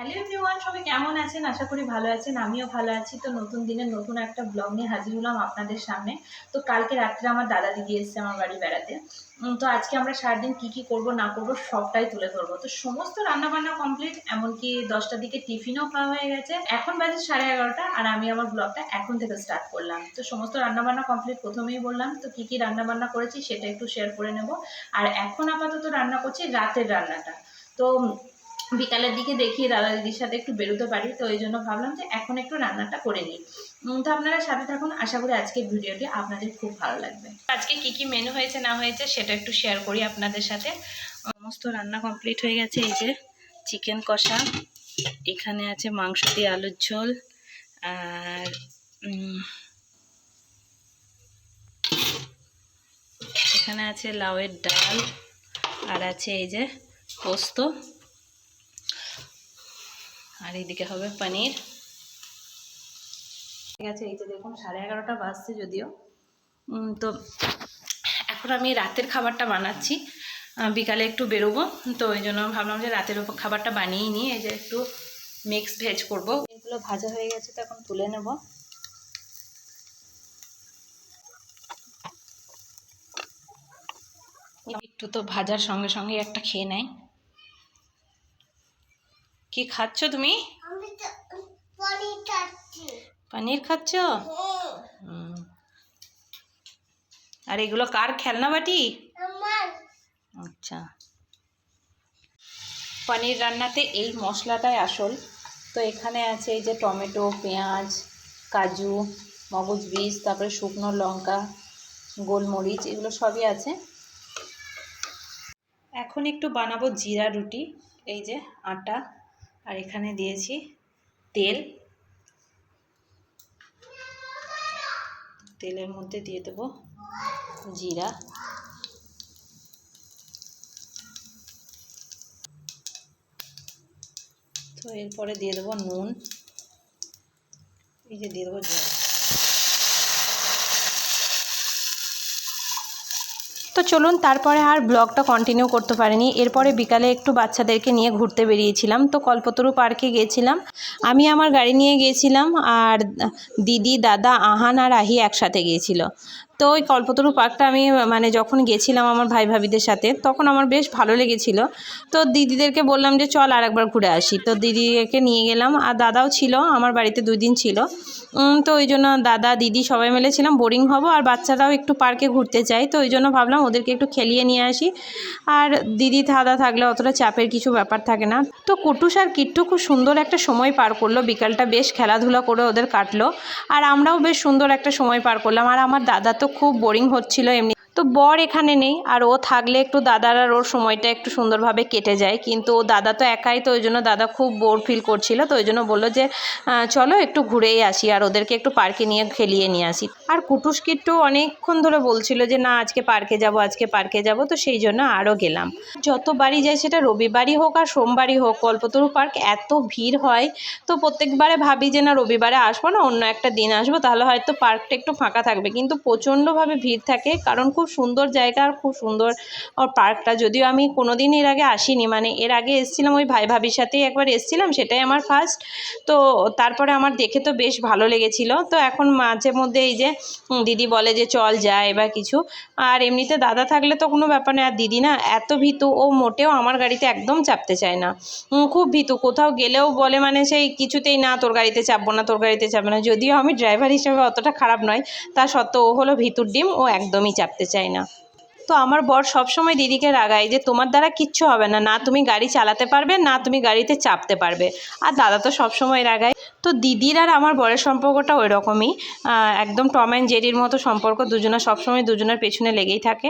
Hello everyone সবাই কেমন আছেন? আশা করি ভালো আছেন, আমিও ভালো আছি। তো নতুন দিনের নতুন একটা ব্লগ নিয়ে হাজির হলাম আপনাদের সামনে। তো কালকে রাত্রে আমার দাদা দিদি এসছে আমার বাড়ি বেড়াতে। তো আজকে আমরা সারাদিন কি কি করব, না করব, সবটাই তুলে ধরবো। তো সমস্ত রান্না বান্না কমপ্লিট এমনকি দশটার দিকে টিফিনও খাওয়া হয়ে গেছে। এখন বাজে সাড়ে এগারোটা আর আমি আমার ব্লগটা এখন থেকে স্টার্ট করলাম। তো সমস্ত রান্না বান্না কমপ্লিট প্রথমেই বললাম। তো কি কি রান্না বান্না করেছি সেটা একটু শেয়ার করে নেব। আর এখন আপাতত রান্না করছি রাতের রান্নাটা। তো বিকালের দিকে দেখি দাদা দিদির সাথে একটু বেরোতে পারি তো এই জন্য ভাবলাম যে এখন একটু রান্নাটা করে নিই। তো আপনারা সাথে থাকুন আশা করি আজকের ভিডিওটি আপনাদের খুব ভালো লাগবে। আজকে কি কি মেনু হয়েছে না হয়েছে সেটা একটু শেয়ার করি আপনাদের সাথে। সমস্ত রান্না কমপ্লিট হয়ে গেছে এই যে চিকেন কষা এখানে আছে মাংস দিয়ে আলুর ঝোল আর এখানে আছে লাউয়ের ডাল আর আছে এই যে পোস্ত। আর এইদিকে হবে পনির। ঠিক আছে এই যে দেখুন সাড়ে এগারোটা বাজছে যদিও। তো এখন আমি রাতের খাবারটা বানাচ্ছি। বিকালে একটু বেরোবো তো ওই জন্য ভাবলাম যে রাতের খাবারটা বানিয়ে নিই এই যে একটু মিক্স ভেজ করব। এগুলো ভাজা হয়ে গেছে তো এখন তুলে নেব। একটু তো ভাজার সঙ্গে সঙ্গে একটা খেয়ে নেয়। কি খাচ্ছ তুমি? পনির খাচ্ছ। আর এগুলো কার খেলনা বাটি? আচ্ছা। পনির রান্নাতে এই মশলাটাই আসল। তো এখানে আছে এই যে টমেটো পেঁয়াজ কাজু মগজ বীজ তারপরে শুকনো লঙ্কা গোলমরিচ এগুলো সবই আছে। এখন একটু বানাবো জিরা রুটি এই যে আটা। আর এখানে দিয়েছি তেল। তেলের মধ্যে দিয়ে দেবো জিরা। তো এরপরে দিয়ে দেবো নুন। এই যে দিয়ে দেবো জল। তো চলুন, তারপরে আর ব্লগটা কন্টিনিউ করতে পারিনি। এরপরে বিকালে একটু বাচ্চাদেরকে নিয়ে ঘুরতে বেরিয়েছিলাম। তো কল্পতরু পার্কে গিয়েছিলাম আমি আমার গাড়ি নিয়ে গিয়েছিলাম আর দিদি, দাদা, আহান আর আহি একসাথে গিয়েছিল তো ওই কল্পতরু পার্কটা আমি মানে যখন গেছিলাম আমার ভাই ভাবিদের সাথে, তখন আমার বেশ ভালো লেগেছিল। তো দিদিদেরকে বললাম যে, চল আর একবার ঘুরে আসি। তো দিদিকে নিয়ে গেলাম। আর দাদাও ছিল, আমার বাড়িতে দুই দিন ছিল। তো ওই জন্য দাদা, দিদি সবাই মিলে ছিলাম বোরিং হব। আর বাচ্চারাও একটু পার্কে ঘুরতে চায় তো ওই জন্য ভাবলাম ওদেরকে একটু খেলিয়ে নিয়ে আসি। আর দিদি দাদা থাকলে অতটা চাপের কিছু ব্যাপার থাকে না। তো কুটুস আর কিট্টু খুব সুন্দর একটা সময় পার করল। বিকালটা বেশ খেলাধুলা করে ওদের কাটলো। আর আমরাও বেশ সুন্দর একটা সময় পার করলাম। আর আমার দাদা তো খুব বোরিং হচ্ছিল এমনি তো বর এখানে নেই, আর ও থাকলে একটু দাদার আর ওর সময়টা একটু সুন্দরভাবে কেটে যায়। কিন্তু ও দাদা তো একাই, তো ওই জন্য দাদা খুব বোর ফিল করছিল। তো ওই জন্য বলল যে চলো একটু ঘুরেই আসি, আর ওদেরকে একটু পার্কে নিয়ে খেলিয়ে নিয়ে আসি। আর কুটুস কিট্টু অনেকক্ষণ ধরে বলছিল যে, না, আজকে পার্কে যাব, আজকে পার্কে যাব। তো সেই জন্য আরও গেলাম। যতবারই যাই সেটা রবিবারই হোক আর সোমবারই হোক, কল্পতরু পার্ক এত ভিড় হয়, তো প্রত্যেকবারে ভাবি যে, না, রবিবারে আসব না, অন্য একটা দিন আসব, তাহলে হয়তো পার্কটা একটু ফাঁকা থাকবে। কিন্তু প্রচণ্ডভাবে ভিড় থাকে, কারণ খুব সুন্দর জায়গা আর খুব সুন্দর পার্কটা। যদিও আমি কোনো দিন এর আগে আসিনি মানে এর আগে এসেছিলাম ওই ভাই ভাবির সাথেই একবার এসেছিলাম, সেটাই আমার ফার্স্ট তো তারপরে আমার দেখে তো বেশ ভালো লেগেছিল। তো এখন মাঝে মধ্যে এই যে দিদি বলে যে চল যায় বা কিছু। আর এমনিতে দাদা থাকলে তো কোনো ব্যাপার নেই আর দিদি না এত ভীতু, ও মোটেও আমার গাড়িতে একদম চাপতে চায় না। খুব ভীতু, কোথাও গেলেও বলে মানে সেই কিছুতেই না, তোর গাড়িতে চাপবো না, তোর গাড়িতে চাপবো না। যদিও আমি ড্রাইভার হিসেবে অতটা খারাপ নয়, তা সত্ত্বেও ও হলো ভিতুর ডিম, ও একদমই চাপতে চায় না। তো আমার বর সবসময় দিদিকে রাগায় যে, তোমার দ্বারা কিচ্ছু হবে না। না তুমি গাড়ি চালাতে পারবে, না তুমি গাড়িতে চাপতে পারবে। আর দাদা তো সবসময় রাগায় তো দিদির আর আমার বরের সম্পর্কটা ওই রকমই একদম টম অ্যান্ড জেরির মতো সম্পর্ক দুজনের সবসময় দুজনের পেছনে লেগেই থাকে।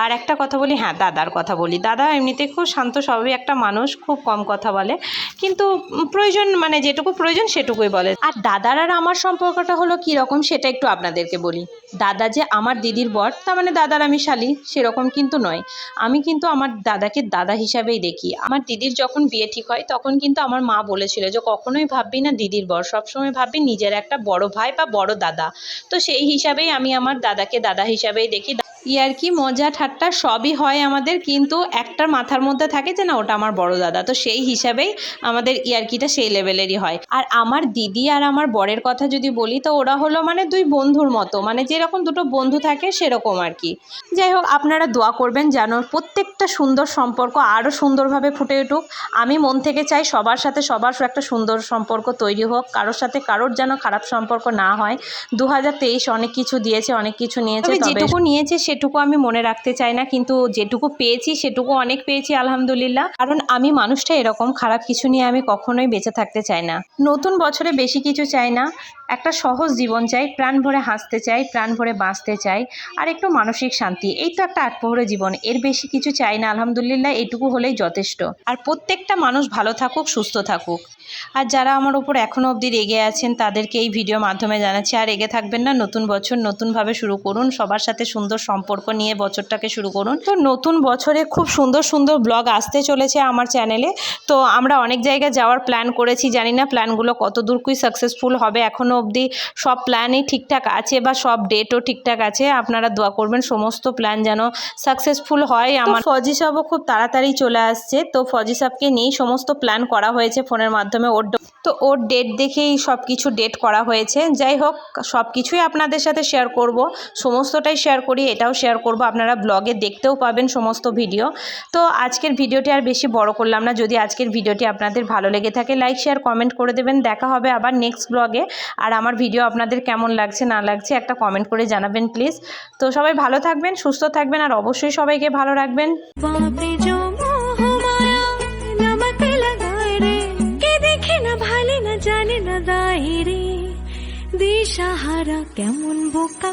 আর একটা কথা বলি হ্যাঁ দাদার কথা বলি। দাদা এমনিতে খুব শান্ত স্বভাবই একটা মানুষ, খুব কম কথা বলে। কিন্তু প্রয়োজন মানে যেটুকু প্রয়োজন সেটুকুই বলে। আর দাদার আর আমার সম্পর্কটা হলো কী রকম সেটা একটু আপনাদেরকে বলি। দাদা যে আমার দিদির বর, তার মানে দাদার আমি শালি, সেরকম কিন্তু নয়। আমি কিন্তু আমার দাদাকে দাদা হিসাবেই দেখি। আমার দিদির যখন বিয়ে ঠিক হয়, তখন কিন্তু আমার মা বলেছিল যে কখনোই ভাববি না দিদির বর সবসময় ভাবি নিজের একটা বড় ভাই বা বড় দাদা। তো সেই হিসাবেই আমি আমার দাদাকে দাদা হিসাবেই দেখি। ইয়ার্কি মজা ঠাট্টা সবই হয় আমাদের কিন্তু একটা মাথার মধ্যে থাকে যে না ওটা আমার বড় দাদা। তো সেই হিসাবেই আমাদের ইয়ার্কিটা সেই লেভেলেরই হয়। আর আমার দিদি আর আমার বরের কথা যদি বলি তো ওরা হলো মানে দুই বন্ধুর মতো। মানে যেরকম দুটো বন্ধু থাকে সেরকম আর কি। যাই হোক আপনারা দোয়া করবেন যেন প্রত্যেকটা সুন্দর সম্পর্ক আরও সুন্দরভাবে ফুটে উঠুক। আমি মন থেকে চাই সবার সাথে সবার একটা সুন্দর সম্পর্ক তৈরি হোক। কারোর সাথে কারোর যেন খারাপ সম্পর্ক না হয়। দু হাজার তেইশ অনেক কিছু দিয়েছে অনেক কিছু নিয়েছে যেটুকু নিয়েছে সেটুকু আমি মনে রাখতে চাই না, কিন্তু যেটুকু পেয়েছি সেটুকু অনেক পেয়েছি, আলহামদুলিল্লাহ। কারণ আমি মানুষটা এরকম, খারাপ কিছু নিয়ে আমি কখনোই বেঁচে থাকতে চাই না। নতুন বছরে বেশি কিছু চাই না, একটা সহজ জীবন চাই, প্রাণ ভরে হাসতে চাই, প্রাণ ভরে বাঁচতে চাই, আর একটু মানসিক শান্তি। এই তো একটা আটপহরে জীবন, এর বেশি কিছু চাই না, আলহামদুলিল্লাহ, এটুকু হলেই যথেষ্ট। আর প্রত্যেকটা মানুষ ভালো থাকুক, সুস্থ থাকুক। আর যারা আমার উপর এখনও অবধি রেগে আছেন, তাদেরকে এই ভিডিও মাধ্যমে জানাচ্ছি, আর রেগে থাকবেন না, নতুন বছর নতুনভাবে শুরু করুন, সবার সাথে সুন্দর সম্পর্ক নিয়ে বছরটাকে শুরু করুন। তো নতুন বছরে খুব সুন্দর সুন্দর ব্লগ আসতে চলেছে আমার চ্যানেলে তো আমরা অনেক জায়গায় যাওয়ার প্ল্যান করেছি, জানি না প্ল্যানগুলো কত দূর কি সাকসেসফুল হবে এখনও অবধি সব প্ল্যানই ঠিকঠাক আছে বা সব ডেটও ঠিকঠাক আছে, আপনারা দোয়া করবেন, সমস্ত প্ল্যান যেন সাকসেসফুল হয়। আমার ফজি সাহও খুব তাড়াতাড়ি চলে আসছে, তো ফজি সাহকে নিয়েই সমস্ত প্ল্যান করা হয়েছে ফোনের মাধ্যমে। ওর তো ওর ডেট দেখেই সব কিছু ডেট করা হয়েছে। যাই হোক সব কিছুই আপনাদের সাথে শেয়ার করব। সমস্তটাই শেয়ার করি, এটাও শেয়ার করব। আপনারা ব্লগে দেখতেও পাবেন সমস্ত ভিডিও তো আজকের ভিডিওটি আর বেশি বড় করলাম না। যদি আজকের ভিডিওটি আপনাদের ভালো লেগে থাকে লাইক শেয়ার কমেন্ট করে দেবেন। দেখা হবে আবার নেক্সট ব্লগে আর আমার ভিডিও আপনাদের কেমন লাগছে, না লাগছে, একটা কমেন্ট করে জানাবেন প্লিজ তো সবাই ভালো থাকবেন, সুস্থ থাকবেন, আর অবশ্যই সবাইকে ভালো রাখবেন। দিশাহারা কেমন বোকা?